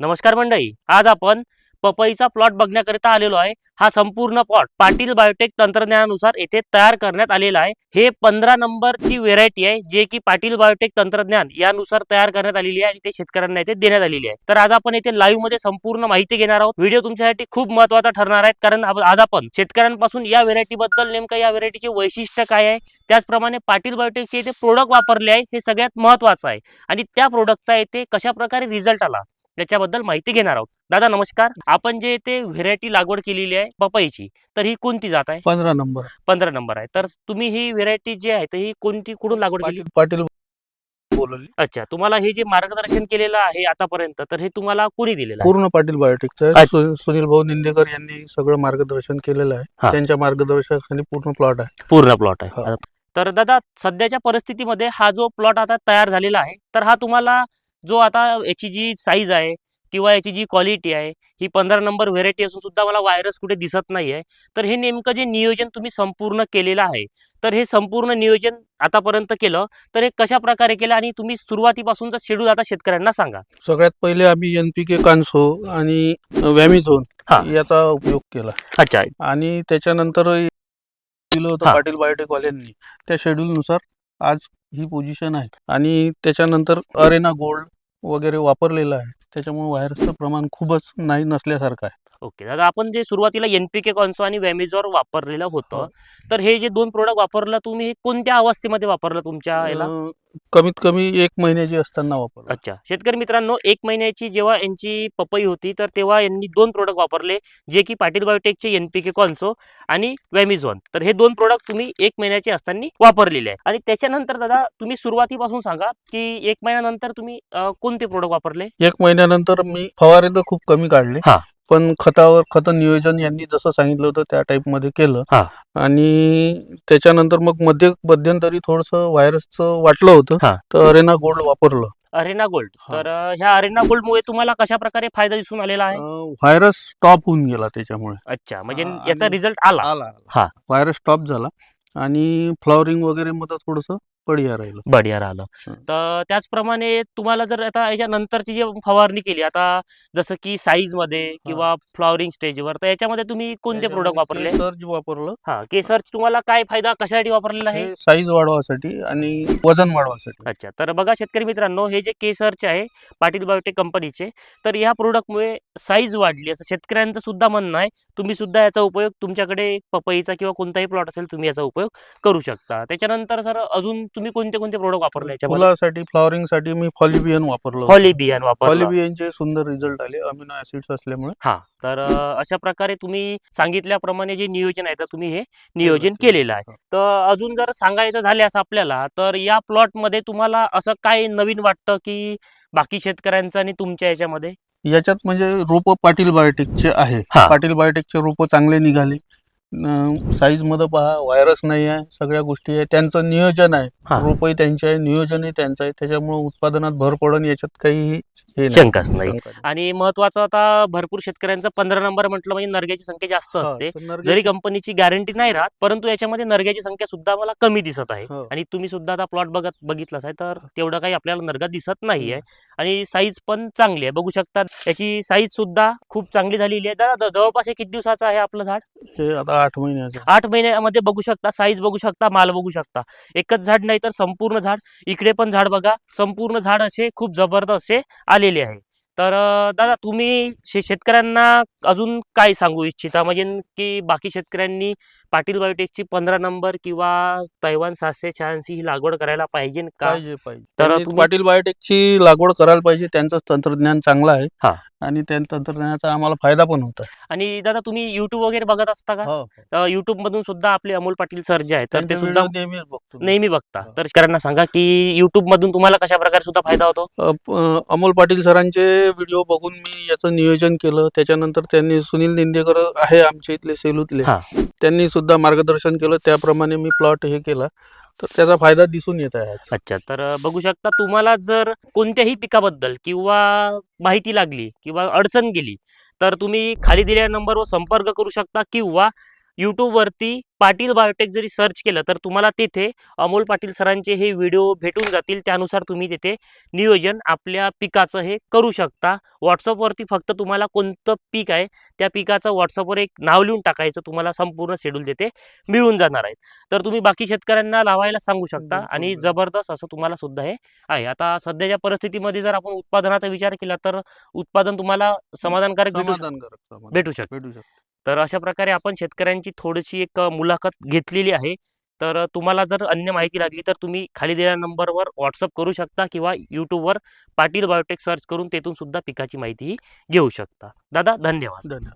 नमस्कार मंडळी आज आपण पपईचा प्लॉट बघण्याकरिता आलेलो आहे. हा संपूर्ण प्लॉट पाटील बायोटेक तंत्रज्ञानानुसार येथे तयार करण्यात आलेला आहे. हे पंधरा नंबरची व्हेरायटी आहे जे की पाटील बायोटेक तंत्रज्ञान यानुसार तयार करण्यात आलेली आहे आणि ते शेतकऱ्यांना येथे देण्यात आलेली आहे. तर आज आपण येथे लाईव्हमध्ये संपूर्ण माहिती घेणार आहोत. व्हिडिओ तुमच्यासाठी खूप महत्त्वाचा ठरणार आहे कारण आज आपण शेतकऱ्यांपासून या व्हेरायटी बद्दल नेमकं या व्हेरायटीचे वैशिष्ट्य काय आहे त्याचप्रमाणे पाटील बायोटेकचे येथे प्रोडक्ट वापरले आहे हे सगळ्यात महत्वाचं आहे. आणि त्या प्रोडक्टचा येथे कशा प्रकारे रिझल्ट आला? याच्याबद्दल माहिती घेणार आहोत. दादा नमस्कार. आपण जे येथे व्हेरायटी लागवड केलेली आहे पपईची तर ही कोणती जात आहे? पंधरा नंबर. पंधरा नंबर आहे. तर तुम्ही ही व्हेरायटी जी आहे तर ही कोणती कुठून लागवड केली? पाटील पाटील बोलवली. अच्छा तुम्हाला हे जे मार्गदर्शन केलेलं आहे आतापर्यंत तर हे तुम्हाला कोणी दिलेलं आहे? पूर्ण पाटील बायोटेकचं आहे. अच्छा. सु- सुनील भाऊ निंदेकर यांनी सगळं मार्गदर्शन केलेलं हा. आहे त्यांच्या मार्गदर्शनाखाली पूर्ण प्लॉट आहे. पूर्ण प्लॉट आहे. हो. तर दादा सध्याच्या परिस्थितीमध्ये हा जो प्लॉट आता तयार झालेला आहे तर हा तुम्हाला जो आता याची जी साईज आहे किंवा याची जी क्वालिटी आहे ही पंधरा नंबर व्हेरायटी असून सुद्धा मला व्हायरस कुठे दिसत नाही आहे तर हे नेमकं जे नियोजन तुम्ही संपूर्ण केलेलं आहे तर हे संपूर्ण नियोजन आतापर्यंत केलं तर हे कशा प्रकारे केलं आणि तुम्ही सुरुवातीपासूनचा शेड्यूल आता शेतकऱ्यांना सांगा. सगळ्यात पहिले आम्ही एनपीके कान्सो आणि वॅमिझोन हा. याचा उपयोग केला. अच्छा. आणि त्याच्यानंतर दिलं होतं. पाटील बायोटेक वाल्यांनी. त्या शेड्यूल नुसार आज ही पोझिशन आहे. आणि त्याच्यानंतर अरेना गोल्ड वगैरे वापरलेलं आहे. त्याच्यामुळे व्हायरसचं प्रमाण खूपच नाही नसल्यासारखं आहे. ओके. दादा आपण जे सुरुवातीला एनपीके कॉन्सो आणि वॅमिझॉर वापरलेलं होतं हो. तर हे जे दोन प्रोडक्ट वापरलं तुम्ही हे कोणत्या अवस्थेमध्ये वापरलं तुमच्या याला? कमीत कमी एक महिन्याची असताना वापरलं. अच्छा. शेतकरी मित्रांनो एक महिन्याची जेव्हा यांची पपई होती तर तेव्हा यांनी दोन प्रोडक्ट वापरले जे की पाटील बायोटेकचे एनपीके कॉन्सो आणि वॅमिझॉन तर हे दोन प्रोडक्ट तुम्ही एक महिन्याचे असताना वापरलेले आहे. आणि त्याच्यानंतर दादा तुम्ही सुरुवातीपासून सांगा की एक महिन्यानंतर तुम्ही कोणते प्रोडक्ट वापरले? एक महिन्यानंतर मी फवारे तर खूप कमी काढले. हा. पण खतावर खत नियोजन यांनी जसं सांगितलं होतं त्या टाईपमध्ये केलं. हा. आणि त्याच्यानंतर मग मध्ये मध्यंतरी थोडस व्हायरसचं वाटलं होतं. हा. तर अरेना गोल्ड वापरलं. Arena gold. हा. तर अं, ह्या अरेना गोल्ड मुळे तुम्हाला कशा प्रकारे फायदा दिसून आलेला आहे? अं, व्हायरस स्टॉप होऊन गेला त्याच्यामुळे. अच्छा म्हणजे हा, याचा आणि- रिझल्ट आला. आला हा. व्हायरस स्टॉप झाला. आणि फ्लॉवरिंग वगैरे मध्ये थोडस बढिया राहिलं. बढिया राहिलं. तर त्याचप्रमाणे तुम्हाला जर आता याच्या नंतरची जी फवारणी केली आता जसं की साईजमध्ये किंवा फ्लॉवरिंग स्टेजवर तर याच्यामध्ये तुम्ही कोणते प्रोडक्ट वापरले? सर्ज वापरलं. हा केसर तुम्हाला काय फायदा कशासाठी वापरलेला आहे? साईज वाढवासाठी आणि वजन वाढवासाठी. अच्छा तर बघा शेतकरी मित्रांनो हे जे केसरचे आहे पाटील बायोटेक कंपनीचे तर या प्रोडक्टमुळे साईज वाढली. असं शेतकऱ्यांचं सुद्धा म्हणणं आहे तुम्ही सुद्धा याचा उपयोग तुमच्याकडे पपईचा किंवा कोणताही प्लॉट असेल तुम्ही याचा उपयोग करू शकता. त्याच्यानंतर सर अजून तुम्ही कोणते कोणते प्रोडक्ट वापरले याच्यामध्ये? फुलासाठी फ्लॉवरिंगसाठी मी फॉलिबियन वापरलं होतं. हॉलिबियन वापरलं. पॉलिबियनचे सुंदर रिझल्ट आले अमिनो ऍसिड्स असल्यामुळे. हा तर अ, अशा प्रकारे तुम्ही सांगितल्याप्रमाणे जे नियोजन आहे तर तुम्ही हे नियोजन केलं. केलेलं आहे. तर अजून जर सांगायचं झाल्यास आपल्याला तर या प्लॉटमध्ये तुम्हाला असं काय नवीन वाटतं की बाकी शेतकऱ्यांचं आणि तुमच्या याच्यामध्ये? याच्यात म्हणजे रोप पाटील बायोटेकचे आहे. हा. पाटील बायोटेकचे रोप चांगले निघाले. साईजमध्ये पहा व्हायरस नाही आहे सगळ्या गोष्टी आहे. त्यांचं नियोजन आहे. हा. रोपही त्यांचे आहे नियोजनही त्यांचं आहे. त्याच्यामुळे उत्पादनात भर पडून याच्यात काही हे नाही. शंकाच नाही. आणि महत्वाचं आता भरपूर शेतकऱ्यांचं पंधरा नंबर म्हटलं म्हणजे नरग्याची संख्या जास्त हा, असते. तर जरी कंपनीची गॅरंटी नाही राहत परंतु याच्यामध्ये नरग्याची संख्या सुद्धा मला कमी दिसत आहे. हो. आणि तुम्ही सुद्धा आता प्लॉट बघत बघितलाच आहे तर तेवढं काही आपल्याला नरगा दिसत नाही आहे. आणि साईज पण चांगली आहे. बघू शकता याची साईज सुद्धा खूप चांगली झालेली आहे. दादा जवळपास हे किती दिवसाचं आहे आपलं झाड? हे आता आठ महिन्याचं. आठ महिन्यामध्ये बघू शकता साईज बघू शकता माल बघू शकता. एकच झाड नाही तर संपूर्ण झाड. इकडे पण झाड बघा. संपूर्ण झाड असे खूप जबरदस्त असे. आलेली आहे. तर दादा तुम्ही शे- शेतकऱ्यांना अजून काय सांगू इच्छिता म्हणजे की बाकी शेतकऱ्यांनी पाटील बायोटेकची पंधरा नंबर किंवा तैवान सातशे शहाऐंशी ही लागवड करायला पाहिजे का पाहिजे पाहिजे तर त्यांनी तुम्ही- पाटील बायोटेकची लागवड करायला पाहिजे त्यांचं तंत्रज्ञान चांगलं आहे हा. आणि त्या तंत्रज्ञानाचा आम्हाला फायदा पण होत आहे आणि दादा तुम्ही युट्यूब वगैरे बघत असता का हो. तर युट्यूब मधून सुद्धा आपले अमोल पाटील सर जे आहेत तर त्यांचे ते सुद्धा व्हिडिओ नेहमीच बघतो मी. नेहमी बघता हो. तर शेतकऱ्यांना सांगा की युट्यूब मधून तुम्हाला कशा प्रकारे सुद्धा फायदा होतो अ, प- अ, अमोल पाटील सरांचे व्हिडिओ बघून मी याचं नियोजन केलं. त्याच्यानंतर त्यांनी सुनील निंदेकर आहे आमच्या इथले सेलूतले हा. त्यांनी सुद्धा मार्गदर्शन केलं. त्याप्रमाणे मी प्लॉट हे केला. तर त्याचा फायदा दिसून येत आहे आज. अच्छा. तर अ, बघू शकता तुम्हाला जर कोणत्याही पिकाबद्दल किंवा माहिती लागली किंवा अडचण गेली तर तुम्ही खाली दिलेल्या नंबरवर संपर्क करू शकता किंवा यूट्यूबवरती पाटील बायोटेक जरी सर्च केलं तर तुम्हाला तिथे अमोल पाटील सरांचे हे व्हिडिओ भेटून जातील. त्यानुसार तुम्ही तिथे नियोजन आपल्या पिकाचं हे करू शकता. व्हॉट्सअपवरती फक्त तुम्हाला कोणतं पीक आहे त्या पिकाचं व्हॉट्सअपवर एक नाव लिहून टाकायचं. तुम्हाला संपूर्ण शेड्यूल तिथे मिळून जाणार आहे. तर तुम्ही बाकी शेतकऱ्यांना लावायला सांगू शकता आणि. जबरदस्त असं तुम्हाला सुद्धा हे आहे. आता सध्याच्या परिस्थितीमध्ये जर आपण उत्पादनाचा विचार केला तर उत्पादन तुम्हाला समाधानकारक भेटू शकतं भेटू शकतो. तर अशा प्रकारे आपण शेतकऱ्यांची थोडीशी एक मुलाखत घेतलेली आहे. तर तुम्हाला जर अन्य माहिती लागली तर तुम्ही खाली दिलेल्या नंबरवर व्हॉट्सअप करू शकता किंवा यूट्यूबवर पाटील बायोटेक सर्च करून तेथून सुद्धा पिकाची माहिती घेऊ शकता. दादा धन्यवाद. धन्यवाद.